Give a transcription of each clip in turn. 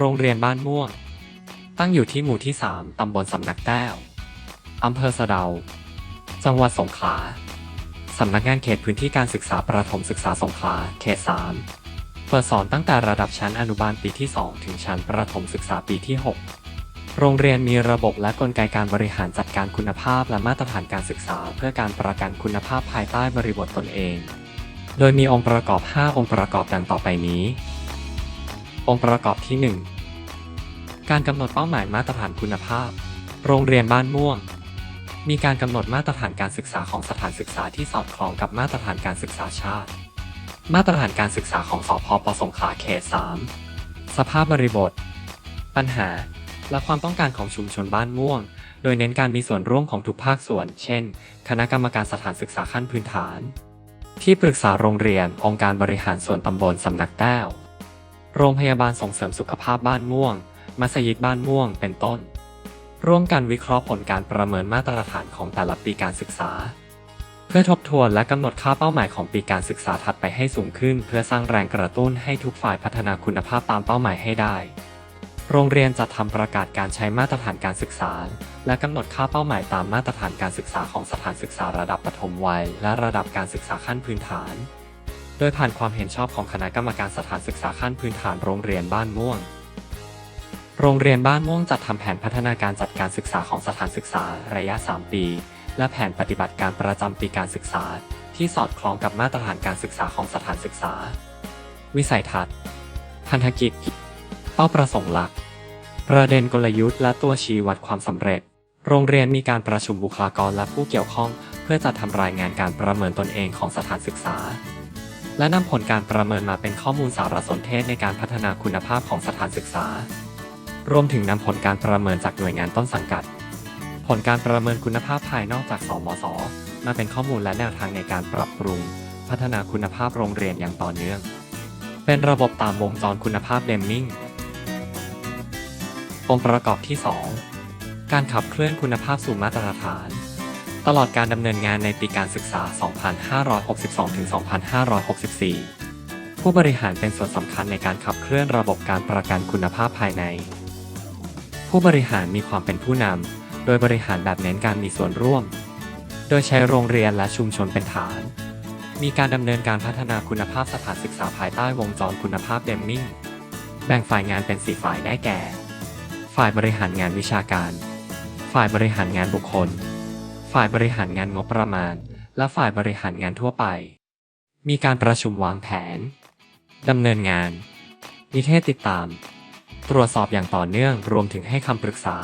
โรงเรียนบ้านม่วง ตั้งอยู่ที่หมู่ที่ 3 ตำบลสำนักแต้ว อำเภอสะเดา จังหวัดสงขลา สำนักงานเขตพื้นที่การศึกษาประถมศึกษาสงขลา เขต 3 เปิดสอนตั้งแต่ระดับชั้นอนุบาลปีที่ 2 ถึงชั้นประถมศึกษาปีที่ 6 โรงเรียนมีระบบและกลไกการบริหารจัดการคุณภาพและมาตรฐานการศึกษา เพื่อการประกันคุณภาพภายใต้บริบทตนเอง โดยมีองค์ประกอบ 5 องค์ประกอบดังต่อไปนี้ องค์ประกอบที่ 1 การกำหนดเป้าหมายมาตรฐานคุณภาพ โรงเรียนบ้านม่วง มีการกำหนดมาตรฐานการศึกษาของสถานศึกษาที่สอดคล้องกับมาตรฐานการศึกษาชาติ มาตรฐานการศึกษาของสพปสงขลาเขต 3 สภาพบริบท ปัญหาและความต้องการของชุมชนบ้านม่วง โดยเน้นการมีส่วนร่วมของทุกภาคส่วน เช่น คณะกรรมการสถานศึกษาขั้นพื้นฐาน ที่ปรึกษาโรงเรียน องค์การบริหารส่วนตำบลสำนักแต้ว โรงพยาบาลส่งเสริมสุขภาพบ้านม่วง มัสยิดบ้านม่วง เป็นต้น ร่วมกันวิเคราะห์ผลการประเมินมาตรฐานของแต่ละปีการศึกษา เพื่อทบทวนและกำหนดค่าเป้าหมายของปีการศึกษาถัดไปให้สูงขึ้น เพื่อสร้างแรงกระตุ้นให้ทุกฝ่ายพัฒนาคุณภาพตามเป้าหมายให้ได้ โรงเรียนจะทำประกาศการใช้มาตรฐานการศึกษา และกำหนดค่าเป้าหมายตามมาตรฐานการศึกษาของสถานศึกษาระดับปฐมวัย และระดับการศึกษาขั้นพื้นฐาน โดยผ่านความเห็นชอบของคณะกรรมการสถานศึกษาขั้นพื้นฐานโรงเรียนบ้านม่วง โรงเรียนบ้านม่วงจัดทำแผนพัฒนาการจัดการศึกษาของสถานศึกษาระยะ 3 ปี และแผนปฏิบัติการประจำปีการศึกษา ที่สอดคล้องกับมาตรฐานการศึกษาของสถานศึกษา วิสัยทัศน์ พันธกิจ เป้าประสงค์หลัก ประเด็นกลยุทธ์และตัวชี้วัดความสำเร็จ โรงเรียนมีการประชุมบุคลากรและผู้เกี่ยวข้อง เพื่อจัดทำรายงานการประเมินตนเองของสถานศึกษา และนำผลการประเมินมาเป็นข้อมูลสารสนเทศในการพัฒนาคุณภาพของสถานศึกษา รวมถึงนำผลการประเมินจากหน่วยงานต้นสังกัด ผลการประเมินคุณภาพภายนอกจากสมศมาเป็นข้อมูลและแนวทางในการปรับปรุง พัฒนาคุณภาพโรงเรียนอย่างต่อเนื่อง เป็นระบบตามวงจรคุณภาพเดมมิงองค์ประกอบที่ 2 การขับเคลื่อนคุณภาพสู่มาตรฐาน ตลอดการดำเนินงานในปีการศึกษา 2562-2564 ผู้บริหารเป็นส่วนสำคัญในการขับเคลื่อนระบบการประกันคุณภาพภายใน ผู้บริหารมีความเป็นผู้นำ โดยบริหารแบบเน้นการมีส่วนร่วม โดยใช้โรงเรียนและชุมชนเป็นฐาน มีการดำเนินการพัฒนาคุณภาพสถานศึกษาภายใต้วงจรคุณภาพเดมมิงแบ่งฝ่ายงานเป็น4ฝ่ายได้แก่ ฝ่ายบริหารงานวิชาการ ฝ่ายบริหารงานบุคคล ฝ่ายบริหารงานงบประมาณ และฝ่ายบริหารงานทั่วไป มีการประชุมวางแผนดำเนินงาน นิเทศติดตาม ตรวจสอบอย่างต่อเนื่องรวมถึงให้คำปรึกษา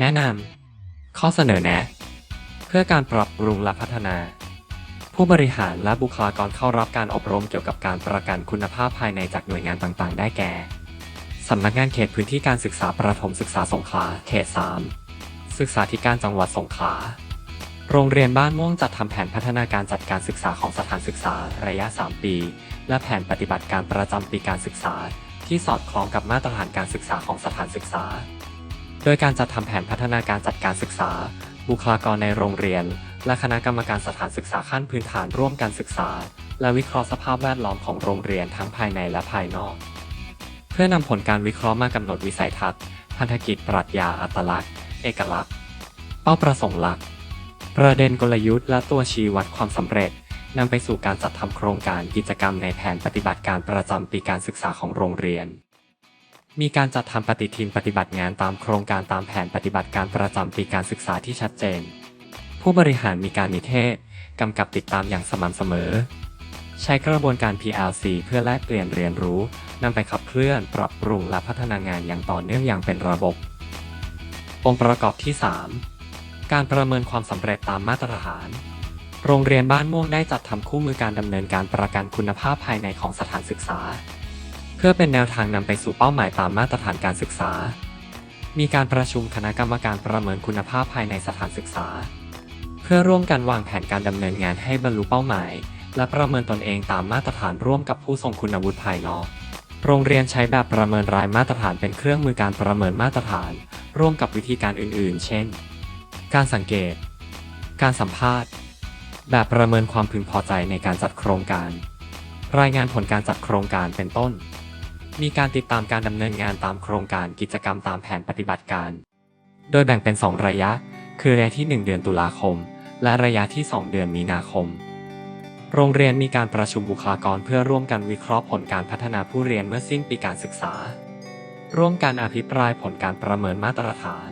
แนะนำข้อเสนอแนะ เพื่อการปรับปรุงและพัฒนา ผู้บริหารและบุคลากรเข้ารับการอบรมเกี่ยวกับการประกันคุณภาพภายในจากหน่วยงานต่างๆ ได้แก่สำนักงานเขตพื้นที่การศึกษาประถมศึกษาสงขลาเขต 3 ศึกษาธิการจังหวัดสงขลา โรงเรียนบ้านม่วงจัดทำแผนพัฒนาการจัดการศึกษาของสถานศึกษาระยะ 3 ปี และแผนปฏิบัติการประจำปีการศึกษา ที่สอดคล้องกับมาตรฐานการศึกษาของสถานศึกษา โดยการจัดทำแผนพัฒนาการจัดการศึกษา บุคลากรในโรงเรียน และคณะกรรมการสถานศึกษาขั้นพื้นฐานร่วมกันศึกษา และวิเคราะห์สภาพแวดล้อมของโรงเรียนทั้งภายในและภายนอก เพื่อนำผลการวิเคราะห์มากำหนดวิสัยทัศน์พันธกิจปรัชญาอัตลักษณ์ เอกลักษณ์ เป้าประสงค์หลัก ประเด็นกลยุทธ์และตัวชี้วัดความสำเร็จนำไปสู่การจัดทำโครงการกิจกรรมในแผนปฏิบัติการประจำปีการศึกษาของโรงเรียน มีการจัดทำปฏิทินปฏิบัติงานตามโครงการตามแผนปฏิบัติการประจำปีการศึกษาที่ชัดเจน ผู้บริหารมีการนิเทศกำกับติดตามอย่างสม่ำเสมอ ใช้กระบวนการ PLC เพื่อแลกเปลี่ยนเรียนรู้นำไปขับเคลื่อน ปรับปรุงและพัฒนางานอย่างต่อเนื่องอย่างเป็นระบบ องค์ประกอบที่ 3 การประเมินความสำเร็จตามมาตรฐาน โรงเรียนบ้านม่วงได้จัดทำคู่มือการดำเนินการประกันคุณภาพภายในของสถานศึกษา เพื่อเป็นแนวทางนำไปสู่เป้าหมายตามมาตรฐานการศึกษา มีการประชุมคณะกรรมการประเมินคุณภาพภายในสถานศึกษา เพื่อร่วมกันวางแผนการดำเนินงานให้บรรลุเป้าหมาย และประเมินตนเองตามมาตรฐานร่วมกับผู้ทรงคุณวุฒิภายนอก โรงเรียนใช้แบบประเมินรายมาตรฐานเป็นเครื่องมือการประเมินมาตรฐาน ร่วมกับวิธีการอื่น ๆ เช่น การสังเกต การสัมภาษณ์ แบบประเมินความพึงพอใจในการจัดโครงการ รายงานผลการจัดโครงการเป็นต้น มีการติดตามการดำเนินงานตามโครงการกิจกรรมตามแผนปฏิบัติการ โดยแบ่งเป็น 2 ระยะ คือระยะที่ 1 เดือนตุลาคม และระยะที่ 2 เดือนมีนาคม โรงเรียนมีการประชุมบุคลากรเพื่อร่วมกันวิเคราะห์ผลการพัฒนาผู้เรียนเมื่อสิ้นปีการศึกษา ร่วมการอภิปรายผลการประเมินมาตรฐาน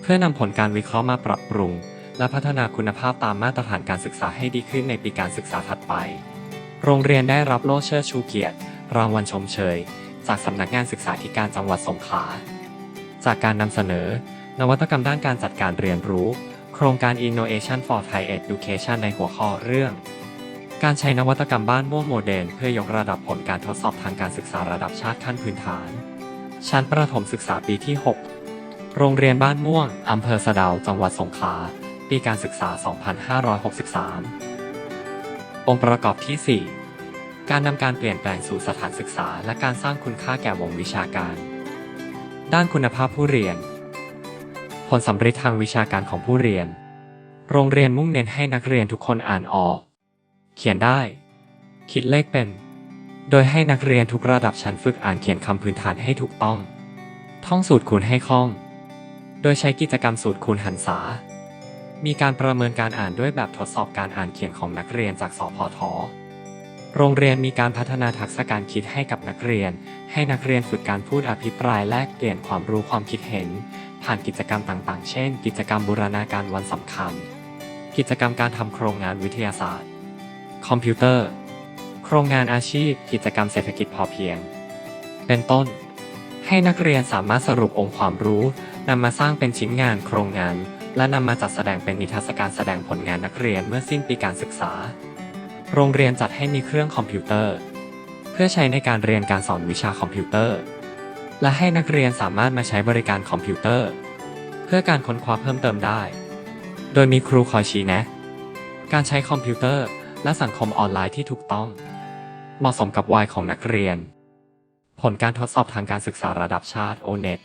เพื่อนำผลการวิเคราะห์มาปรับปรุง และพัฒนาคุณภาพตามมาตรฐานการศึกษาให้ดีขึ้นในปีการศึกษาถัดไป โรงเรียนได้รับโล่เชิดชูเกียรติ รางวัลชมเชย จากสำนักงานศึกษาธิการจังหวัดสงขลา จากการนำเสนอ นวัตกรรมด้านการจัดการเรียนรู้ โครงการ Innovation for Thai Education ในหัวข้อเรื่อง การใช้นวัตกรรมบ้านม่วงโมเดลเพื่อยกระดับผลการทดสอบทางการศึกษาระดับชาติขั้นพื้นฐาน ชั้นประถมศึกษาปีที่ 6 โรงเรียนบ้านม่วง อำเภอสะดาว จังหวัดสงขลา ปีการศึกษา 2563 องค์ประกอบที่ 4 การนำการเปลี่ยนแปลงสู่สถานศึกษา และการสร้างคุณค่าแก่วงวิชาการ ด้านคุณภาพผู้เรียน ผลสำเร็จทางวิชาการของผู้เรียน โรงเรียนมุ่งเน้นให้นักเรียนทุกคนอ่านออก เขียนได้ คิดเลขเป็น โดยให้นักเรียนทุกระดับชั้นฝึกอ่านเขียนคำพื้นฐานให้ถูกต้อง ท่องสูตรคูณให้คล่อง โดยใช้กิจกรรมสูตรคูณหันษา มีการประเมินการอ่านด้วยแบบทดสอบการอ่านเขียนของนักเรียนจากสพทโรงเรียนมีการพัฒนาทักษะการคิดให้กับนักเรียน ให้นักเรียนฝึกการพูดอภิปรายแลกเปลี่ยนความรู้ความคิดเห็น ผ่านกิจกรรมต่างๆ เช่น กิจกรรมบูรณาการวันสำคัญ กิจกรรมการทำโครงงานวิทยาศาสตร์ คอมพิวเตอร์ โครงงานอาชีพ กิจกรรมเศรษฐกิจพอเพียง เป็นต้น ให้นักเรียนสามารถสรุปองค์ความรู้นำมาสร้างเป็นชิ้นงานโครงงาน และนำมาจัดแสดงเป็นนิทรรศการแสดงผลงานนักเรียนเมื่อสิ้นปีการศึกษา โรงเรียนจัดให้มีเครื่องคอมพิวเตอร์ เพื่อใช้ในการเรียนการสอนวิชาคอมพิวเตอร์ และให้นักเรียนสามารถมาใช้บริการคอมพิวเตอร์ เพื่อการค้นคว้าเพิ่มเติมได้ โดยมีครูคอยชี้แนะ การใช้คอมพิวเตอร์ และสังคมออนไลน์ที่ถูกต้อง เหมาะสมกับวัยของนักเรียน ผลการทดสอบทางการศึกษาระดับชาติ O-NET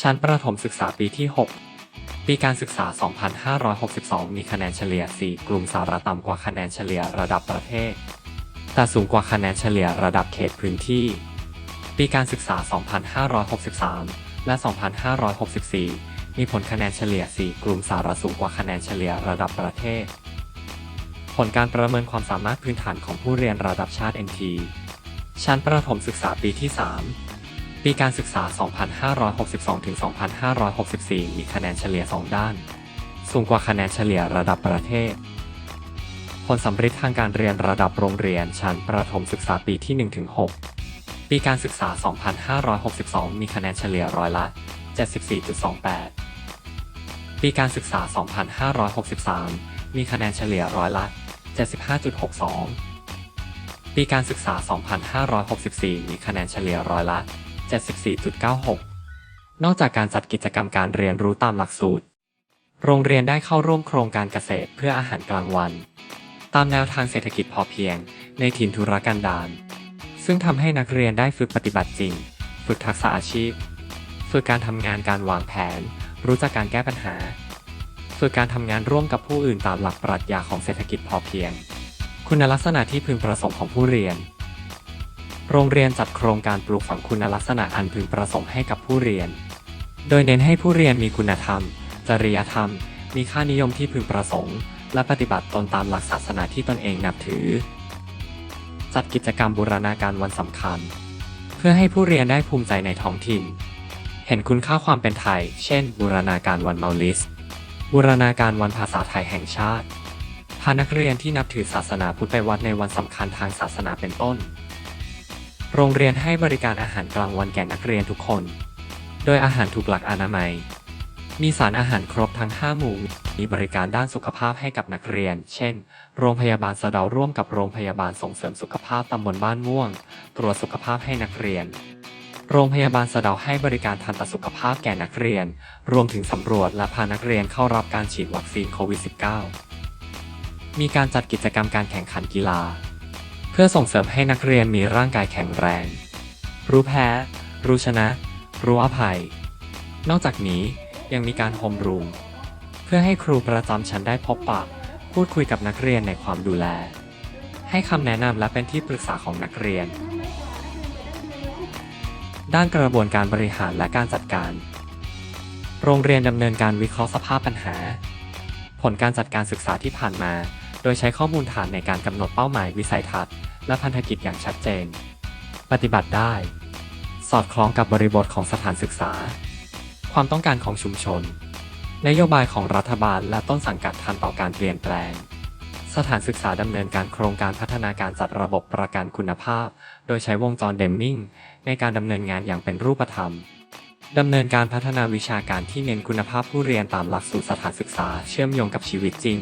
ชั้นประถมศึกษาปีที่ 6 ปีการศึกษา 2562 มีคะแนนเฉลี่ย 4 กลุ่มสาระต่ำกว่าคะแนนเฉลี่ยระดับประเทศ แต่สูงกว่าคะแนนเฉลี่ยระดับเขตพื้นที่ ปีการศึกษา 2563 และ 2564 มีผลคะแนนเฉลี่ย 4 กลุ่มสาระสูงกว่าคะแนนเฉลี่ยระดับประเทศ ผลการประเมินความสามารถพื้นฐานของผู้เรียนระดับชาติ NT ชั้นประถมศึกษาปีที่ 3 ปีการศึกษา 2562-2564 มีคะแนนเฉลี่ย 2 ด้าน สูงกว่าคะแนนเฉลี่ยระดับประเทศ ผลสำเร็จทางการเรียนระดับโรงเรียนชั้นประถมศึกษาปีที่ 1-6 ปีการศึกษา 2562 มีคะแนนเฉลี่ยร้อยละ 74.28 ปีการศึกษา 2563 มีคะแนนเฉลี่ยร้อยละ 75.62 ปีการศึกษา 2564 มีคะแนนเฉลี่ยร้อยละ 74.96 นอกจากการจัดกิจกรรมการเรียนรู้ตามหลักสูตร โรงเรียนได้เข้าร่วมโครงการเกษตรเพื่ออาหารกลางวัน ตามแนวทางเศรษฐกิจพอเพียง ในถิ่นทุรกันดาร ซึ่งทำให้นักเรียนได้ฝึกปฏิบัติจริง ฝึกทักษะอาชีพ ฝึกการทำงานการวางแผน รู้จักการแก้ปัญหา ฝึกการทำงานร่วมกับผู้อื่นตามหลักปรัชญาของเศรษฐกิจพอเพียง คุณลักษณะที่พึงประสงค์ของผู้เรียน โรงเรียนจัดโครงการปลูกฝังคุณลักษณะอันพึงประสงค์ให้กับผู้เรียน โดยเน้นให้ผู้เรียนมีคุณธรรม จริยธรรม มีค่านิยมที่พึงประสงค์ และปฏิบัติตนตามหลักศาสนาที่ตนเองนับถือ จัดกิจกรรมบูรณาการวันสำคัญ เพื่อให้ผู้เรียนได้ภูมิใจในท้องถิ่น เห็นคุณค่าความเป็นไทย เช่น บูรณาการวันเมาลิส บูรณาการวันภาษาไทยแห่งชาติ พานักเรียนที่นับถือศาสนาพุทธไปวัดในวันสำคัญทางศาสนาเป็นต้น โรงเรียนให้บริการอาหารกลางวันแก่นักเรียนทุกคน โดยอาหารถูกหลักอนามัย มีสารอาหารครบทั้ง 5 หมู่ มีบริการด้านสุขภาพให้กับนักเรียน เช่น โรงพยาบาลสะเดาร่วมกับโรงพยาบาลส่งเสริมสุขภาพตำบลบ้านม่วง ตรวจสุขภาพให้นักเรียน โรงพยาบาลสะเดาให้บริการทันตสุขภาพแก่นักเรียน รวมถึงสำรวจและพานักเรียนเข้ารับการฉีดวัคซีนโควิด -19 มีการจัดกิจกรรมการแข่งขันกีฬา เพื่อส่งเสริมให้นักเรียนมีร่างกายแข็งแรง รู้แพ้ รู้ชนะ รู้อภัย นอกจากนี้ยังมีการโฮมรูม เพื่อให้ครูประจำชั้นได้พบปะ พูดคุยกับนักเรียนในความดูแล ให้คำแนะนำและเป็นที่ปรึกษาของนักเรียน ด้านกระบวนการบริหารและการจัดการ โรงเรียนดำเนินการวิเคราะห์สภาพปัญหา ผลการจัดการศึกษาที่ผ่านมา โดยใช้ข้อมูลฐานในการกำหนดเป้าหมายวิสัยทัศน์ และพันธกิจอย่างชัดเจน ปฏิบัติได้ สอดคล้องกับบริบทของสถานศึกษา ความต้องการของชุมชน นโยบายของรัฐบาลและต้นสังกัดทันต่อการเปลี่ยนแปลง สถานศึกษาดำเนินการโครงการพัฒนาการจัดระบบประกันคุณภาพ โดยใช้วงจรเดมมิงในการดำเนินงานอย่างเป็นรูปธรรมดำเนินการพัฒนาวิชาการที่เน้นคุณภาพผู้เรียนตามหลักสูตรสถานศึกษาเชื่อมโยงกับชีวิตจริง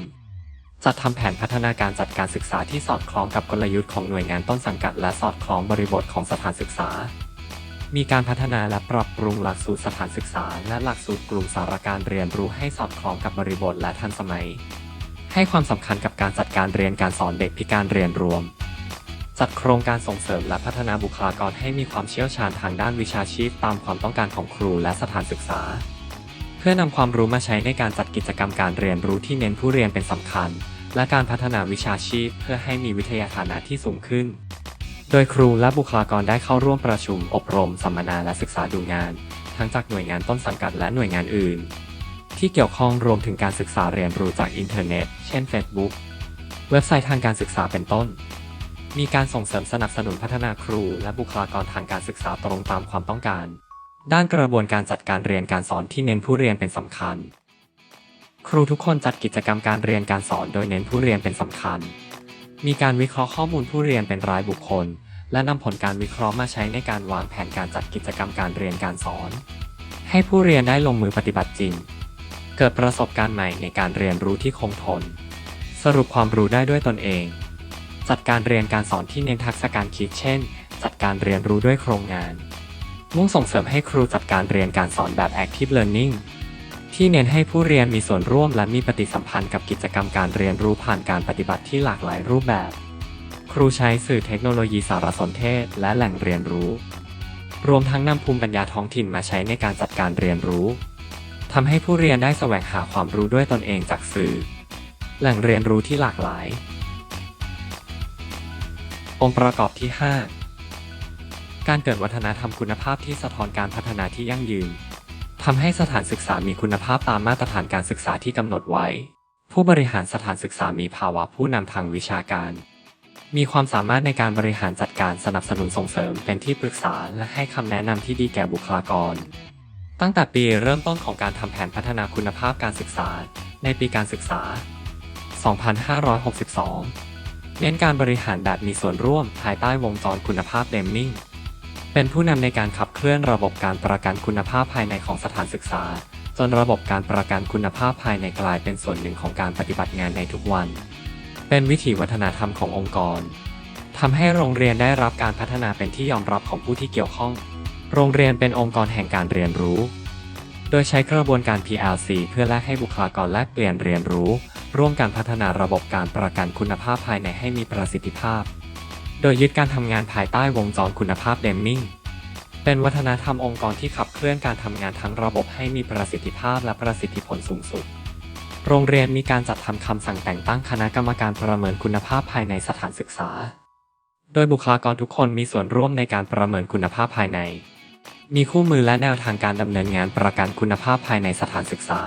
จัดทำแผนพัฒนาการจัดการศึกษาที่สอดคล้องกับกลยุทธ์ของหน่วยงานต้นสังกัด และสอดคล้องบริบทของสถานศึกษา มีการพัฒนาและปรับปรุงหลักสูตรสถานศึกษา และหลักสูตรกลุ่มสารการเรียนรู้ให้สอดคล้องกับบริบทและทันสมัย ให้ความสำคัญกับการจัดการเรียนการสอนเด็กพิการเรียนรวม จัดโครงการส่งเสริมและพัฒนาบุคลากรให้มีความเชี่ยวชาญทางด้านวิชาชีพตามความต้องการของครูและสถานศึกษา เพื่อนำความรู้มาใช้ในการจัดกิจกรรมการเรียนรู้ที่เน้นผู้เรียนเป็นสำคัญ และการพัฒนาวิชาชีพเพื่อให้มีวิทยาฐานะที่สูงขึ้น โดยครูและบุคลากรได้เข้าร่วมประชุม อบรม สัมมนาและศึกษาดูงาน ทั้งจากหน่วยงานต้นสังกัดและหน่วยงานอื่น ที่เกี่ยวข้องรวมถึงการศึกษาเรียนรู้จากอินเทอร์เน็ต เช่น Facebook เว็บไซต์ทางการศึกษาเป็นต้น มีการส่งเสริมสนับสนุนพัฒนาครู และบุคลากรทางการศึกษาตรงตามความต้องการ ด้านกระบวนการจัดการเรียนการสอนที่เน้นผู้เรียนเป็นสำคัญ ครูทุกคนจัดกิจกรรมการเรียนการสอนโดยเน้นผู้เรียนเป็นสำคัญ มีการวิเคราะห์ข้อมูลผู้เรียนเป็นรายบุคคล และนำผลการวิเคราะห์มาใช้ในการวางแผนการจัดกิจกรรมการเรียนการสอน ให้ผู้เรียนได้ลงมือปฏิบัติจริง เกิดประสบการณ์ใหม่ในการเรียนรู้ที่คงทน สรุปความรู้ได้ด้วยตนเอง จัดการเรียนการสอนที่เน้นทักษะการคิดเช่น จัดการเรียนรู้ด้วยโครงงาน มุ่งส่งเสริมให้ครูจัดการเรียนการสอนแบบ active learning ที่เน้นให้ผู้เรียนมีส่วนร่วมและมีปฏิสัมพันธ์กับกิจกรรมการเรียนรู้ผ่านการปฏิบัติที่หลากหลายรูปแบบ ครูใช้สื่อเทคโนโลยีสารสนเทศ และแหล่งเรียนรู้ รวมทั้งนำภูมิปัญญาท้องถิ่นมาใช้ในการจัดการเรียนรู้ ทำให้ผู้เรียนได้แสวงหาความรู้ด้วยตนเองจากสื่อ แหล่งเรียนรู้ที่หลากหลาย องค์ประกอบที่ 5 การเกิดวัฒนธรรมคุณภาพที่สะท้อนการพัฒนาที่ยั่งยืนทำให้สถานศึกษามีคุณภาพตามมาตรฐานการศึกษาที่กำหนดไว้ ผู้บริหารสถานศึกษามีภาวะผู้นำทางวิชาการ มีความสามารถในการบริหารจัดการสนับสนุนส่งเสริมเป็นที่ปรึกษาและให้คำแนะนำที่ดีแก่บุคลากร ตั้งแต่ปีเริ่มต้นของการทำแผนพัฒนาคุณภาพการศึกษา ในปีการศึกษา 2562 เน้นการบริหารแบบมีส่วนร่วมภายใต้วงจรคุณภาพเดมมิงเป็นผู้นำในการขับเคลื่อนระบบการประกันคุณภาพภายในของสถานศึกษา จนระบบการประกันคุณภาพภายในกลายเป็นส่วนหนึ่งของการปฏิบัติงานในทุกวัน เป็นวิถีวัฒนธรรมขององค์กรทำให้โรงเรียนได้รับการพัฒนาเป็นที่ยอมรับของผู้ที่เกี่ยวข้อง โรงเรียนเป็นองค์กรแห่งการเรียนรู้ โดยใช้กระบวนการ PLC เพื่อแลกให้บุคลากรแลกเปลี่ยนเรียนรู้ ร่วมการพัฒนาระบบการประกันคุณภาพภายในให้มีประสิทธิภาพ โดยยึดการทำงานภายใต้วงจรคุณภาพเดมมิงเป็นวัฒนธรรมองค์กรที่ขับเคลื่อนการทำงานทั้งระบบให้มีประสิทธิภาพและประสิทธิผลสูงสุด โรงเรียนมีการจัดทำคำสั่งแต่งตั้งคณะกรรมการประเมินคุณภาพภายในสถานศึกษา โดยบุคลากรทุกคนมีส่วนร่วมในการประเมินคุณภาพภายใน มีคู่มือและแนวทางการดำเนินงานประกันคุณภาพภายในสถานศึกษา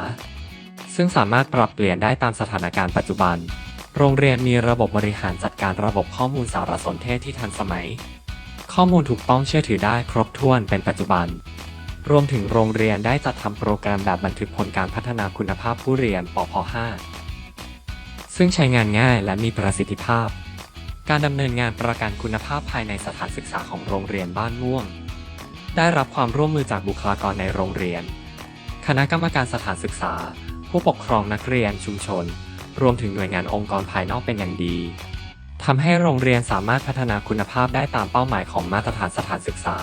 ซึ่งสามารถปรับเปลี่ยนได้ตามสถานการณ์ปัจจุบัน โรงเรียนมีระบบบริหารจัดการระบบข้อมูลสารสนเทศที่ทันสมัย ข้อมูลถูกต้องเชื่อถือได้ครบถ้วนเป็นปัจจุบัน รวมถึงโรงเรียนได้จัดทำโปรแกรมแบบบันทึกผลการพัฒนาคุณภาพผู้เรียนปพ5ซึ่งใช้งานง่ายและมีประสิทธิภาพ การดำเนินงานประกันคุณภาพภายในสถานศึกษาของโรงเรียนบ้านม่วง ได้รับความร่วมมือจากบุคลากรในโรงเรียน คณะกรรมการสถานศึกษา ผู้ปกครองนักเรียนชุมชน รวมถึงหน่วยงานองค์กรภายนอกเป็นอย่างดีทำให้โรงเรียนสามารถพัฒนาคุณภาพได้ตามเป้าหมายของมาตรฐานสถานศึกษา